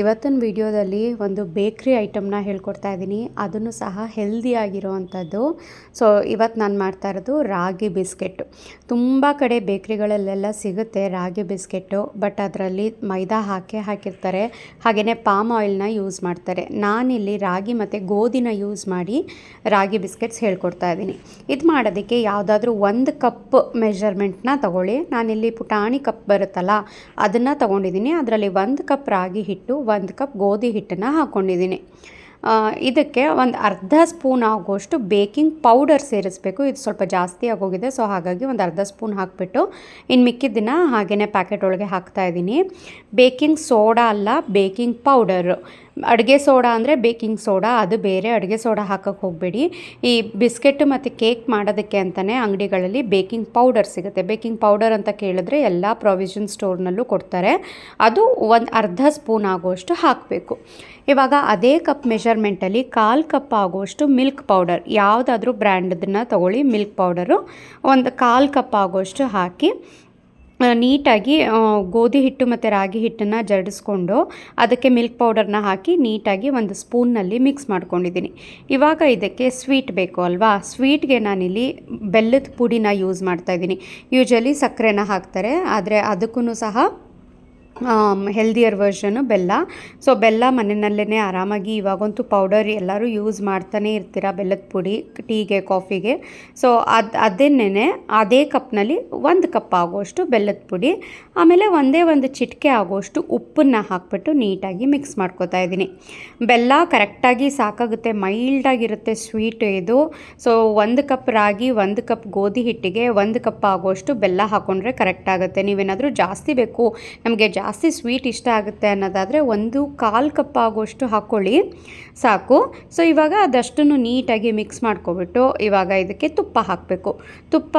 ಇವತ್ತಿನ ವಿಡಿಯೋದಲ್ಲಿ ಒಂದು ಬೇಕ್ರಿ ಐಟಮ್ನ ಹೇಳ್ಕೊಡ್ತಾ ಇದ್ದೀನಿ. ಅದನ್ನು ಸಹ ಹೆಲ್ದಿ ಅಂಥದ್ದು ಸೊ ಇವತ್ತು ನಾನು ಮಾಡ್ತಾ ಇರೋದು ರಾಗಿ ಬಿಸ್ಕೆಟ್ಟು ತುಂಬ ಕಡೆ ಬೇಕ್ರಿಗಳಲ್ಲೆಲ್ಲ ಸಿಗುತ್ತೆ ರಾಗಿ ಬಿಸ್ಕೆಟ್ಟು ಬಟ್ ಅದರಲ್ಲಿ ಮೈದಾ ಹಾಕಿ ಹಾಕಿರ್ತಾರೆ. ಹಾಗೆಯೇ ಪಾಮ್ ಆಯಿಲ್ನ ಯೂಸ್ ಮಾಡ್ತಾರೆ. ನಾನಿಲ್ಲಿ ರಾಗಿ ಮತ್ತು ಗೋಧಿನ ಯೂಸ್ ಮಾಡಿ ರಾಗಿ ಬಿಸ್ಕೆಟ್ಸ್ ಹೇಳ್ಕೊಡ್ತಾ ಇದ್ದೀನಿ. ಇದು ಮಾಡೋದಕ್ಕೆ ಯಾವುದಾದ್ರೂ ಒಂದು ಕಪ್ ಮೆಷರ್ಮೆಂಟ್ನ ತಗೊಳ್ಳಿ. ನಾನಿಲ್ಲಿ ಪುಟಾಣಿ ಕಪ್ ಬರುತ್ತಲ್ಲ, ಅದನ್ನು ತಗೊಂಡಿದ್ದೀನಿ. ಅದರಲ್ಲಿ ಒಂದು ಕಪ್ ರಾಗಿ ಹಿಟ್ಟು ಒಂದು ಕಪ್ ಗೋಧಿ ಹಿಟ್ಟನ್ನು ಹಾಕ್ಕೊಂಡಿದ್ದೀನಿ ಇದಕ್ಕೆ ಒಂದು ಅರ್ಧ ಸ್ಪೂನ್ ಆಗುವಷ್ಟು ಬೇಕಿಂಗ್ ಪೌಡರ್ ಸೇರಿಸಬೇಕು. ಇದು ಸ್ವಲ್ಪ ಜಾಸ್ತಿ ಆಗೋಗಿದೆ, ಸೊ ಹಾಗಾಗಿ ಒಂದು ಅರ್ಧ ಸ್ಪೂನ್ ಹಾಕಿಬಿಟ್ಟು ಇನ್ನು ಮಿಕ್ಕಿದ್ದನ್ನ ಹಾಗೆಯೇ ಪ್ಯಾಕೆಟ್ ಒಳಗೆ ಹಾಕ್ತಾ ಇದ್ದೀನಿ. ಬೇಕಿಂಗ್ ಸೋಡಾ ಅಲ್ಲ, ಬೇಕಿಂಗ್ ಪೌಡರು. ಅಡುಗೆ ಸೋಡಾ ಅಂದರೆ ಬೇಕಿಂಗ್ ಸೋಡಾ, ಅದು ಬೇರೆ. ಅಡುಗೆ ಸೋಡಾ ಹಾಕೋಕ್ಕೆ ಹೋಗಬೇಡಿ. ಈ ಬಿಸ್ಕೆಟ್ ಮತ್ತು ಕೇಕ್ ಮಾಡೋದಕ್ಕೆ ಅಂತಲೇ ಅಂಗಡಿಗಳಲ್ಲಿ ಬೇಕಿಂಗ್ ಪೌಡರ್ ಸಿಗುತ್ತೆ. ಬೇಕಿಂಗ್ ಪೌಡರ್ ಅಂತ ಕೇಳಿದ್ರೆ ಎಲ್ಲ ಪ್ರಾವಿಷನ್ ಸ್ಟೋರ್ನಲ್ಲೂ ಕೊಡ್ತಾರೆ. ಅದು ಒಂದು ಅರ್ಧ ಸ್ಪೂನ್ ಆಗುವಷ್ಟು ಹಾಕಬೇಕು. ಇವಾಗ ಅದೇ ಕಪ್ ಮೆಷರ್ಮೆಂಟಲ್ಲಿ ಕಾಲು ಕಪ್ ಆಗುವಷ್ಟು ಮಿಲ್ಕ್ ಪೌಡರ್, ಯಾವುದಾದ್ರೂ ಬ್ರ್ಯಾಂಡದನ್ನ ತಗೊಳ್ಳಿ ಮಿಲ್ಕ್ ಪೌಡರು. ಒಂದು ಕಾಲು ಕಪ್ ಆಗುವಷ್ಟು ಹಾಕಿ ನೀಟಾಗಿ ಗೋಧಿ ಹಿಟ್ಟು ಮತ್ತು ರಾಗಿ ಹಿಟ್ಟನ್ನು ಜಡಿಸ್ಕೊಂಡು ಅದಕ್ಕೆ ಮಿಲ್ಕ್ ಪೌಡರ್ನ ಹಾಕಿ ನೀಟಾಗಿ ಒಂದು ಸ್ಪೂನ್ನಲ್ಲಿ ಮಿಕ್ಸ್ ಮಾಡ್ಕೊಂಡಿದ್ದೀನಿ. ಇವಾಗ ಇದಕ್ಕೆ ಸ್ವೀಟ್ ಬೇಕು ಅಲ್ವಾ? ಸ್ವೀಟ್ಗೆ ನಾನಿಲ್ಲಿ ಬೆಲ್ಲದ ಪುಡಿನ ಯೂಸ್ ಮಾಡ್ತಾಯಿದ್ದೀನಿ ಯೂಶಲಿ ಸಕ್ಕರೆನ ಹಾಕ್ತಾರೆ, ಆದರೆ ಅದಕ್ಕೂ ಸಹ ಹೆಲ್ದಿಯರ್ ವರ್ಷನು ಬೆಲ್ಲ. ಸೊ ಬೆಲ್ಲ ಮನೆಯಲ್ಲೇ ಆರಾಮಾಗಿ ಇವಾಗಂತೂ ಪೌಡರ್ ಎಲ್ಲರೂ ಯೂಸ್ ಮಾಡ್ತಾನೆ ಇರ್ತೀರ ಬೆಲ್ಲದ ಪುಡಿ ಟೀಗೆ ಕಾಫಿಗೆ ಸೊ ಅದು ಅದನ್ನೇ ಅದೇ ಕಪ್ನಲ್ಲಿ ಒಂದು ಕಪ್ ಆಗೋಷ್ಟು ಬೆಲ್ಲದ ಪುಡಿ, ಆಮೇಲೆ ಒಂದೇ ಒಂದು ಚಿಟಿಕೆ ಆಗೋಷ್ಟು ಉಪ್ಪನ್ನು ಹಾಕ್ಬಿಟ್ಟು ನೀಟಾಗಿ ಮಿಕ್ಸ್ ಮಾಡ್ಕೊತಾ ಇದ್ದೀನಿ. ಬೆಲ್ಲ ಕರೆಕ್ಟಾಗಿ ಸಾಕಾಗುತ್ತೆ ಮೈಲ್ಡಾಗಿರುತ್ತೆ ಸ್ವೀಟ್ ಇದು. ಸೊ ಒಂದು ಕಪ್ ರಾಗಿ, ಒಂದು ಕಪ್ ಗೋಧಿ ಹಿಟ್ಟಿಗೆ ಒಂದು ಕಪ್ ಆಗೋಷ್ಟು ಬೆಲ್ಲ ಹಾಕ್ಕೊಂಡ್ರೆ ಕರೆಕ್ಟ್ ಆಗುತ್ತೆ. ನೀವೇನಾದರೂ ಜಾಸ್ತಿ ಬೇಕು, ನಮಗೆ ಜಾಸ್ತಿ ಸ್ವೀಟ್ ಇಷ್ಟ ಆಗುತ್ತೆ ಅನ್ನೋದಾದರೆ ಒಂದು ಕಾಲು ಕಪ್ ಆಗೋಷ್ಟು ಹಾಕ್ಕೊಳ್ಳಿ. ಸಾಕು. ಸೊ, ಇವಾಗ ಅದಷ್ಟನ್ನು ನೀಟಾಗಿ ಮಿಕ್ಸ್ ಮಾಡ್ಕೊಬಿಟ್ಟು ಇವಾಗ ಇದಕ್ಕೆ ತುಪ್ಪ ಹಾಕಬೇಕು. ತುಪ್ಪ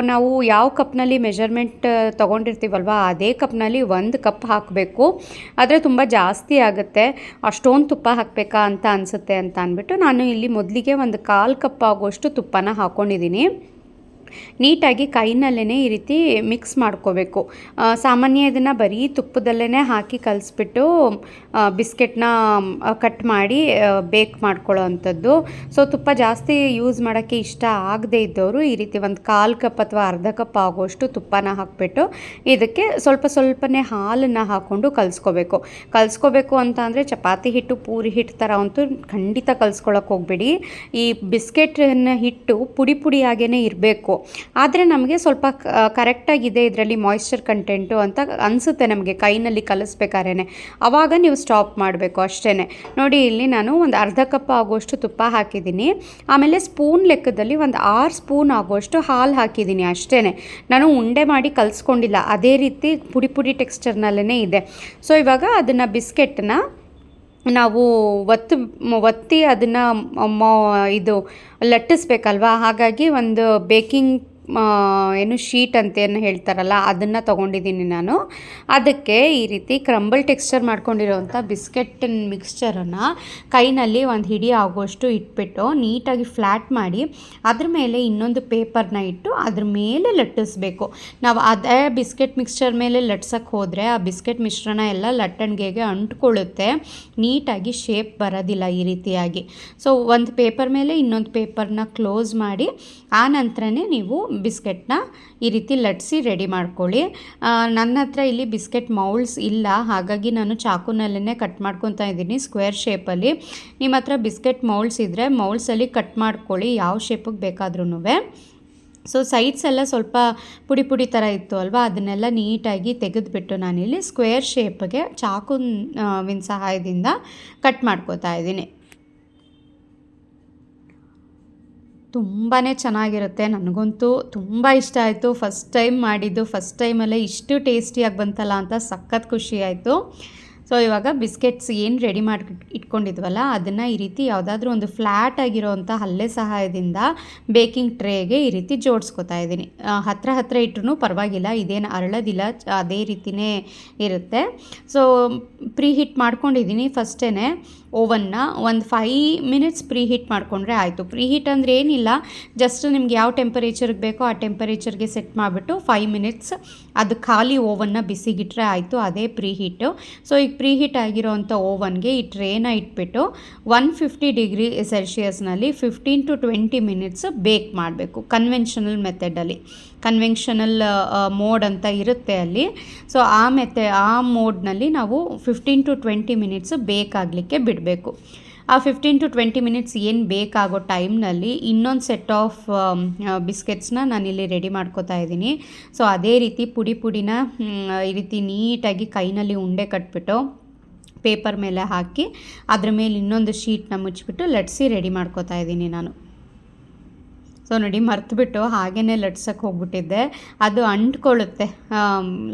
ನಾವು ಯಾವ ಕಪ್ನಲ್ಲಿ ಮೆಷರ್ಮೆಂಟ್ ತೊಗೊಂಡಿರ್ತೀವಲ್ವ, ಅದೇ ಕಪ್ನಲ್ಲಿ ಒಂದು ಕಪ್ ಹಾಕಬೇಕು. ಆದರೆ ತುಂಬ ಜಾಸ್ತಿ ಆಗುತ್ತೆ. ಅಷ್ಟೊಂದು ತುಪ್ಪ ಹಾಕಬೇಕಾ ಅಂತ ಅನಿಸುತ್ತೆ ಅಂತ ಅಂದ್ಬಿಟ್ಟು ನಾನು ಇಲ್ಲಿ ಮೊದಲಿಗೆ ಒಂದು ಕಾಲು ಕಪ್ ಆಗೋಷ್ಟು ತುಪ್ಪನ ಹಾಕ್ಕೊಂಡಿದ್ದೀನಿ ನೀಟಾಗಿ ಕೈನಲ್ಲೇ ಈ ರೀತಿ ಮಿಕ್ಸ್ ಮಾಡ್ಕೋಬೇಕು. ಸಾಮಾನ್ಯ ಇದನ್ನು ಬರೀ ತುಪ್ಪದಲ್ಲೇ ಹಾಕಿ ಕಲಿಸ್ಬಿಟ್ಟು ಬಿಸ್ಕೆಟ್ನ ಕಟ್ ಮಾಡಿ ಬೇಕ್ ಮಾಡ್ಕೊಳ್ಳೋ ಅಂಥದ್ದು. ಸೊ ತುಪ್ಪ ಜಾಸ್ತಿ ಯೂಸ್ ಮಾಡೋಕ್ಕೆ ಇಷ್ಟ ಆಗದೇ ಇದ್ದವರು ಈ ರೀತಿ ಒಂದು ಕಾಲು ಕಪ್ ಅಥವಾ ಅರ್ಧ ಕಪ್ ಆಗೋಷ್ಟು ತುಪ್ಪನ ಹಾಕ್ಬಿಟ್ಟು ಇದಕ್ಕೆ ಸ್ವಲ್ಪ ಸ್ವಲ್ಪನೇ ಹಾಲನ್ನು ಹಾಕ್ಕೊಂಡು ಕಲಿಸ್ಕೋಬೇಕು. ಕಲಿಸ್ಕೋಬೇಕು ಅಂತ ಅಂದರೆ ಚಪಾತಿ ಹಿಟ್ಟು, ಪೂರಿ ಹಿಟ್ಟು ಥರ ಅಂತೂ ಖಂಡಿತ ಕಲಿಸ್ಕೊಳಕ್ಕೆ ಹೋಗಬೇಡಿ. ಈ ಬಿಸ್ಕೆಟನ್ನು ಹಿಟ್ಟು ಪುಡಿ ಪುಡಿಯಾಗೇ ಇರಬೇಕು. ಆದರೆ ನಮಗೆ ಸ್ವಲ್ಪ ಕರೆಕ್ಟಾಗಿದೆ ಇದರಲ್ಲಿ ಮಾಯ್ಶ್ಚರ್ ಕಂಟೆಂಟು ಅಂತ ಅನಿಸುತ್ತೆ ನಮಗೆ ಕೈನಲ್ಲಿ ಕಲಿಸ್ಬೇಕಾದ್ರೆ ಆವಾಗ ನೀವು ಸ್ಟಾಪ್ ಮಾಡಬೇಕು ಅಷ್ಟೇ ನೋಡಿ, ಇಲ್ಲಿ ನಾನು ಒಂದು ಅರ್ಧ ಕಪ್ ಆಗುವಷ್ಟು ತುಪ್ಪ ಹಾಕಿದ್ದೀನಿ. ಆಮೇಲೆ ಸ್ಪೂನ್ ಲೆಕ್ಕದಲ್ಲಿ ಒಂದು ಆರು ಸ್ಪೂನ್ ಆಗುವಷ್ಟು ಹಾಲು ಹಾಕಿದ್ದೀನಿ ಅಷ್ಟೇ ನಾನು ಉಂಡೆ ಮಾಡಿ ಕಲಿಸ್ಕೊಂಡಿಲ್ಲ. ಅದೇ ರೀತಿ ಪುಡಿ ಪುಡಿ ಟೆಕ್ಸ್ಚರ್ನಲ್ಲೇ ಇದೆ. ಸೊ ಇವಾಗ ಅದನ್ನು ಬಿಸ್ಕೆಟ್ನ ನಾವು ಒತ್ತು ಒತ್ತಿ ಅದನ್ನು ಮೊ ಇದು ಲಟ್ಟಿಸ್ಬೇಕಲ್ವಾ? ಹಾಗಾಗಿ ಒಂದು ಬೇಕಿಂಗ್ ಏನು ಶೀಟ್ ಅಂತ ಏನು ಹೇಳ್ತಾರಲ್ಲ, ಅದನ್ನು ತೊಗೊಂಡಿದ್ದೀನಿ ನಾನು. ಅದಕ್ಕೆ ಈ ರೀತಿ ಕ್ರಂಬಲ್ ಟೆಕ್ಸ್ಚರ್ ಮಾಡ್ಕೊಂಡಿರೋವಂಥ ಬಿಸ್ಕೆಟ್ಟಿನ ಮಿಕ್ಸ್ಚರನ್ನು ಕೈನಲ್ಲಿ ಒಂದು ಹಿಡಿ ಆಗುವಷ್ಟು ಇಟ್ಬಿಟ್ಟು ನೀಟಾಗಿ ಫ್ಲ್ಯಾಟ್ ಮಾಡಿ, ಅದ್ರ ಮೇಲೆ ಇನ್ನೊಂದು ಪೇಪರ್ನ ಇಟ್ಟು ಅದ್ರ ಮೇಲೆ ಲಟ್ಟಿಸ್ಬೇಕು. ನಾವು ಅದೇ ಬಿಸ್ಕೆಟ್ ಮಿಕ್ಸ್ಚರ್ ಮೇಲೆ ಲಟ್ಸಕ್ಕೆ ಹೋದರೆ ಆ ಬಿಸ್ಕೆಟ್ ಮಿಶ್ರಣ ಎಲ್ಲ ಲಟ್ಟಣಿಗೆಗೆ ಅಂಟ್ಕೊಳ್ಳುತ್ತೆ. ನೀಟಾಗಿ ಶೇಪ್ ಬರೋದಿಲ್ಲ ಈ ರೀತಿಯಾಗಿ. ಸೊ ಒಂದು ಪೇಪರ್ ಮೇಲೆ ಇನ್ನೊಂದು ಪೇಪರ್ನ ಕ್ಲೋಸ್ ಮಾಡಿ, ಆ ನಂತರನೇ ನೀವು ಬಿಸ್ಕೆಟ್ನ ಈ ರೀತಿ ಲಟ್ಸಿ ರೆಡಿ ಮಾಡ್ಕೊಳ್ಳಿ. ನನ್ನ ಹತ್ರ ಇಲ್ಲಿ ಬಿಸ್ಕೆಟ್ ಮೌಲ್ಡ್ಸ್ ಇಲ್ಲ. ಹಾಗಾಗಿ ನಾನು ಚಾಕುನಲ್ಲೇ ಕಟ್ ಮಾಡ್ಕೊತಾ ಇದ್ದೀನಿ ಸ್ಕ್ವೇರ್ ಶೇಪಲ್ಲಿ. ನಿಮ್ಮ ಹತ್ರ ಬಿಸ್ಕೆಟ್ ಮೌಲ್ಡ್ಸ್ ಇದ್ದರೆ ಮೌಲ್ಡ್ಸಲ್ಲಿ ಕಟ್ ಮಾಡ್ಕೊಳ್ಳಿ, ಯಾವ ಶೇಪಿಗೆ ಬೇಕಾದ್ರೂ ಸೊ, ಸೈಡ್ಸ್ ಎಲ್ಲ ಸ್ವಲ್ಪ ಪುಡಿ ಪುಡಿ ಥರ ಇತ್ತು ಅಲ್ವಾ? ಅದನ್ನೆಲ್ಲ ನೀಟಾಗಿ ತೆಗೆದುಬಿಟ್ಟು ನಾನಿಲ್ಲಿ ಸ್ಕ್ವೇರ್ ಶೇಪ್ಗೆ ಚಾಕುವಿನ ಸಹಾಯದಿಂದ ಕಟ್ ಮಾಡ್ಕೋತಾ ಇದ್ದೀನಿ. ತುಂಬಾ ಚೆನ್ನಾಗಿರುತ್ತೆ. ನನಗಂತೂ ತುಂಬ ಇಷ್ಟ ಆಯಿತು. ಫಸ್ಟ್ ಟೈಮ್ ಮಾಡಿದ್ದು ಫಸ್ಟ್ ಟೈಮಲ್ಲೇ ಇಷ್ಟು ಟೇಸ್ಟಿಯಾಗಿ ಬಂತಲ್ಲ ಅಂತ ಸಖತ್ ಖುಷಿ ಆಯಿತು. ಸೊ ಇವಾಗ ಬಿಸ್ಕೆಟ್ಸ್ ಏನು ರೆಡಿ ಮಾಡಿ ಇಟ್ಕೊಂಡಿದ್ವಲ್ಲ, ಅದನ್ನು ಈ ರೀತಿ ಯಾವುದಾದ್ರೂ ಒಂದು ಫ್ಲ್ಯಾಟ್ ಆಗಿರೋವಂಥ ಹಲ್ಲೆ ಸಹಾಯದಿಂದ ಬೇಕಿಂಗ್ ಟ್ರೇಗೆ ಈ ರೀತಿ ಜೋಡಿಸ್ಕೊತಾ ಇದ್ದೀನಿ. ಹತ್ತಿರ ಹತ್ರ ಇಟ್ಟರು ಪರವಾಗಿಲ್ಲ, ಇದೇನು ಅರಳೋದಿಲ್ಲ ಅದೇ ರೀತಿಯೇ ಇರುತ್ತೆ. ಸೊ ಪ್ರೀ ಹಿಟ್ ಮಾಡ್ಕೊಂಡಿದ್ದೀನಿ ಫಸ್ಟೇ ಓವನ್ನ ಒಂದು ಫೈ ಮಿನಿಟ್ಸ್ ಪ್ರೀ ಹೀಟ್ ಮಾಡಿಕೊಂಡ್ರೆ ಆಯಿತು. ಪ್ರೀ ಹೀಟ್ ಅಂದರೆ ಏನಿಲ್ಲ ಜಸ್ಟ್ ನಿಮ್ಗೆ ಯಾವ ಟೆಂಪರೇಚರ್ಗೆ ಬೇಕೋ ಆ ಟೆಂಪರೇಚರ್ಗೆ ಸೆಟ್ ಮಾಡಿಬಿಟ್ಟು ಫೈವ್ ಮಿನಿಟ್ಸ್ ಅದು ಖಾಲಿ ಓವನ್ನ ಬಿಸಿಗಿಟ್ರೆ ಆಯಿತು, ಅದೇ ಪ್ರೀ ಹೀಟು ಸೊ ಈಗ ಪ್ರೀ ಹೀಟ್ ಆಗಿರೋವಂಥ ಓವನ್ಗೆ ಈ ಟ್ರೇನ ಇಟ್ಬಿಟ್ಟು one fifty degree ಸೆಲ್ಶಿಯಸ್ನಲ್ಲಿ fifteen to twenty minutes bake ಮಾಡಬೇಕು ಕನ್ವೆನ್ಷನಲ್ ಮೆಥಡಲ್ಲಿ. ಕನ್ವೆನ್ಷನಲ್ ಮೋಡ್ ಅಂತ ಇರುತ್ತೆ ಅಲ್ಲಿ. ಸೊ, ಆ ಮೆಥ, ಆ ಮೋಡ್ನಲ್ಲಿ ನಾವು ಫಿಫ್ಟೀನ್ ಟು ಟ್ವೆಂಟಿ ಮಿನಿಟ್ಸ್ ಬೇಕಾಗಲಿಕ್ಕೆ ಬಿಡಬೇಕು. ಆ ಫಿಫ್ಟೀನ್ ಟು ಟ್ವೆಂಟಿ ಮಿನಿಟ್ಸ್ ಏನು ಬೇಕಾಗೋ ಟೈಮ್ನಲ್ಲಿ ಇನ್ನೊಂದು ಸೆಟ್ ಆಫ್ ಬಿಸ್ಕೆಟ್ಸ್ನ ನಾನಿಲ್ಲಿ ರೆಡಿ ಮಾಡ್ಕೋತಾ ಇದ್ದೀನಿ. ಸೊ ಅದೇ ರೀತಿ ಪುಡಿ ಪುಡಿನ ಈ ರೀತಿ ನೀಟಾಗಿ ಕೈನಲ್ಲಿ ಉಂಡೆ ಕಟ್ಬಿಟ್ಟು ಪೇಪರ್ ಮೇಲೆ ಹಾಕಿ ಅದ್ರ ಮೇಲೆ ಇನ್ನೊಂದು ಶೀಟ್ನ ಮುಚ್ಚಿಬಿಟ್ಟು ಲಟ್ಸಿ ರೆಡಿ ಮಾಡ್ಕೋತಾ ಇದ್ದೀನಿ ನಾನು. ಸೊ ನೋಡಿ ಮರ್ತುಬಿಟ್ಟು ಹಾಗೇ ಲಟ್ಸಕ್ಕೆ ಹೋಗ್ಬಿಟ್ಟಿದ್ದೆ. ಅದು ಅಂಟ್ಕೊಳ್ಳುತ್ತೆ.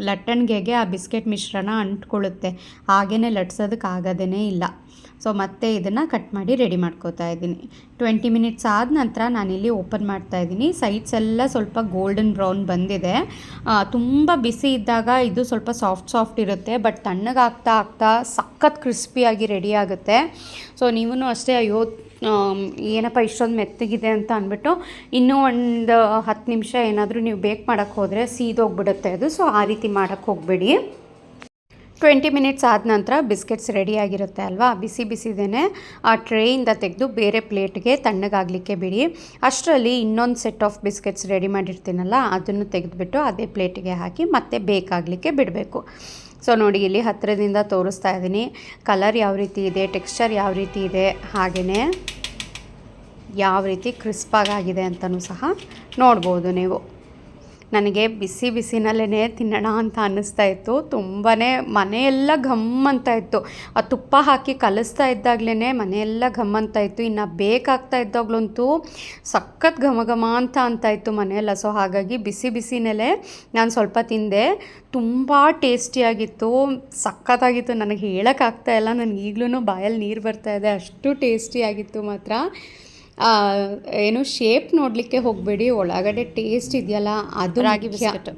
ಲಟ್ಟಣಿಗೆಗೆ ಆ ಬಿಸ್ಕೆಟ್ ಮಿಶ್ರಣ ಅಂಟ್ಕೊಳ್ಳುತ್ತೆ. ಹಾಗೇ ಲಟ್ಸೋದಕ್ಕೆ ಆಗೋದೇ ಇಲ್ಲ. ಸೊ ಮತ್ತೆ ಇದನ್ನು ಕಟ್ ಮಾಡಿ ರೆಡಿ ಮಾಡ್ಕೋತಾ ಇದ್ದೀನಿ. ಟ್ವೆಂಟಿ ಮಿನಿಟ್ಸ್ ಆದ ನಂತರ ನಾನಿಲ್ಲಿ ಓಪನ್ ಮಾಡ್ತಾ ಇದ್ದೀನಿ. ಸೈಡ್ಸ್ ಎಲ್ಲ ಸ್ವಲ್ಪ ಗೋಲ್ಡನ್ ಬ್ರೌನ್ ಬಂದಿದೆ. ತುಂಬ ಬಿಸಿ ಇದ್ದಾಗ ಇದು ಸ್ವಲ್ಪ ಸಾಫ್ಟ್ ಸಾಫ್ಟ್ ಇರುತ್ತೆ, ಬಟ್ ತಣ್ಣಗಾಗ್ತಾ ಆಗ್ತಾ ಸಖತ್ ಕ್ರಿಸ್ಪಿಯಾಗಿ ರೆಡಿ ಆಗುತ್ತೆ. ಸೊ ನೀವೂ ಅಷ್ಟೇ, ಅಯ್ಯೋ ಏನಪ್ಪ ಇಷ್ಟೊಂದು ಮೆತ್ತಗಿದೆ ಅಂತ ಅಂದ್ಬಿಟ್ಟು ಇನ್ನೂ ಒಂದು ಹತ್ತು ನಿಮಿಷ ಏನಾದರೂ ನೀವು ಬೇಕ್ ಮಾಡೋಕ್ಕೆ ಹೋದರೆ ಸೀದೋಗ್ಬಿಡುತ್ತೆ ಅದು. ಸೊ ಆ ರೀತಿ ಮಾಡೋಕ್ಕೆ ಹೋಗಬೇಡಿ. ಟ್ವೆಂಟಿ ಮಿನಿಟ್ಸ್ ಆದ ನಂತರ ಬಿಸ್ಕೆಟ್ಸ್ ರೆಡಿ ಆಗಿರುತ್ತೆ ಅಲ್ವಾ? ಬಿಸಿ ಬಿಸಿದೇ ಆ ಟ್ರೇಯಿಂದ ತೆಗೆದು ಬೇರೆ ಪ್ಲೇಟ್ಗೆ ತಣ್ಣಗಾಗಲಿಕ್ಕೆ ಬಿಡಿ. ಅಷ್ಟರಲ್ಲಿ ಇನ್ನೊಂದು ಸೆಟ್ ಆಫ್ ಬಿಸ್ಕೆಟ್ಸ್ ರೆಡಿ ಮಾಡಿರ್ತೀನಲ್ಲ, ಅದನ್ನು ತೆಗೆದುಬಿಟ್ಟು ಅದೇ ಪ್ಲೇಟಿಗೆ ಹಾಕಿ ಮತ್ತೆ ಬೇಕಾಗಲಿಕ್ಕೆ ಬಿಡಬೇಕು. ಸೊ ನೋಡಿ, ಇಲ್ಲಿ ಹತ್ತಿರದಿಂದ ತೋರಿಸ್ತಾ ಇದ್ದೀನಿ. ಕಲರ್ ಯಾವ ರೀತಿ ಇದೆ ಟೆಕ್ಸ್ಚರ್ ಯಾವ ರೀತಿ ಇದೆ ಹಾಗೆಯೇ ಯಾವ ರೀತಿ ಕ್ರಿಸ್ಪಾಗಾಗಿದೆ ಅಂತಲೂ ಸಹ ನೋಡ್ಬೋದು ನೀವು. ನನಗೆ ಬಿಸಿ ಬಿಸಿನಲ್ಲೇ ತಿನ್ನೋಣ ಅಂತ ಅನ್ನಿಸ್ತಾ ಇತ್ತು. ತುಂಬಾ ಮನೆಯೆಲ್ಲ ಘಮ್ ಅಂತ ಇತ್ತು. ಆ ತುಪ್ಪ ಹಾಕಿ ಕಲಿಸ್ತಾ ಇದ್ದಾಗಲೇ ಮನೆಯೆಲ್ಲ ಘಮ್ ಅಂತ ಇತ್ತು. ಇನ್ನು ಬೇಕಾಗ್ತಾ ಇದ್ದಾಗಲಂತೂ ಸಖತ್ ಘಮ ಘಮ ಅಂತ ಅಂತ ಇತ್ತು ಮನೆಯೆಲ್ಲ. ಸೊ ಹಾಗಾಗಿ ಬಿಸಿ ಬಿಸಿನಲ್ಲೇ ನಾನು ಸ್ವಲ್ಪ ತಿಂದೆ. ತುಂಬ ಟೇಸ್ಟಿಯಾಗಿತ್ತು ಸಖತ್ತಾಗಿತ್ತು ನನಗೆ ಹೇಳೋಕ್ಕಾಗ್ತಾ ಇಲ್ಲ. ನನಗೆ ಈಗಲೂ ಬಾಯಲ್ಲಿ ನೀರು ಬರ್ತಾ ಇದೆ. ಅಷ್ಟು ಟೇಸ್ಟಿಯಾಗಿತ್ತು ಮಾತ್ರ. ಏನು ಶೇಪ್ ನೋಡಲಿಕ್ಕೆ ಹೋಗಬೇಡಿ ಒಳಗಡೆ ಟೇಸ್ಟ್ ಇದೆಯಲ್ಲ ಅದು ರಾಗಿ ಬಿಸ್ಕೆಟ್.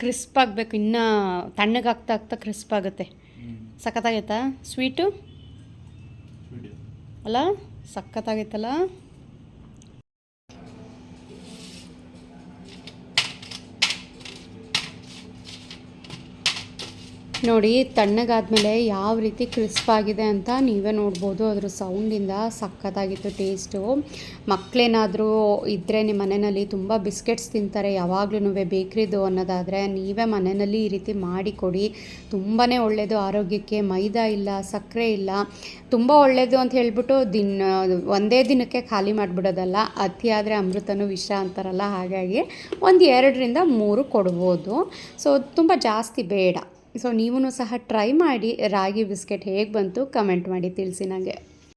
ಕ್ರಿಸ್ಪ್ ಆಗಬೇಕು ಇನ್ನೂ ತಣ್ಣಗಾಗ್ತಾ ಆಗ್ತಾ ಕ್ರಿಸ್ಪ್ ಆಗುತ್ತೆ. ಸಖತ್ತಾಗೈತಾ? ಸ್ವೀಟು ಅಲ್ಲ ಸಖತ್ತಾಗೈತಲ್ಲ? ನೋಡಿ, ತಣ್ಣಗಾದಮೇಲೆ ಯಾವ ರೀತಿ ಕ್ರಿಸ್ಪ್ ಆಗಿದೆ ಅಂತ ನೀವೇ ನೋಡ್ಬೋದು. ಅದ್ರ ಸೌಂಡಿಂದ ಸಖತ್ತಾಗಿತ್ತು ಟೇಸ್ಟು. ಮಕ್ಕಳೇನಾದರೂ ಇದ್ದರೆ ನಿಮ್ಮ ಮನೆಯಲ್ಲಿ ತುಂಬ ಬಿಸ್ಕೆಟ್ಸ್ ತಿಂತಾರೆ ಯಾವಾಗ್ಲೂ ಬೇಕ್ರಿದು ಅನ್ನೋದಾದರೆ ನೀವೇ ಮನೆಯಲ್ಲಿ ಈ ರೀತಿ ಮಾಡಿ ಕೊಡಿ. ತುಂಬಾ ಒಳ್ಳೆಯದು ಆರೋಗ್ಯಕ್ಕೆ, ಮೈದಾ ಇಲ್ಲ, ಸಕ್ಕರೆ ಇಲ್ಲ, ತುಂಬ ಒಳ್ಳೆಯದು ಅಂತ ಹೇಳ್ಬಿಟ್ಟು ದಿನ, ಒಂದೇ ದಿನಕ್ಕೆ ಖಾಲಿ ಮಾಡಿಬಿಡೋದಲ್ಲ ಆದರೆ ಅಮೃತನೂ ವಿಷ ಅಂತಾರಲ್ಲ, ಹಾಗಾಗಿ ಒಂದು ಎರಡರಿಂದ ಮೂರು ಕೊಡ್ಬೋದು. ಸೊ ತುಂಬ ಜಾಸ್ತಿ ಬೇಡ. ಸೊ ನೀವೂ ಸಹ ಟ್ರೈ ಮಾಡಿ ರಾಗಿ ಬಿಸ್ಕೆಟ್ ಹೇಗೆ ಬಂತು? ಕಮೆಂಟ್ ಮಾಡಿ ತಿಳಿಸಿ ನನಗೆ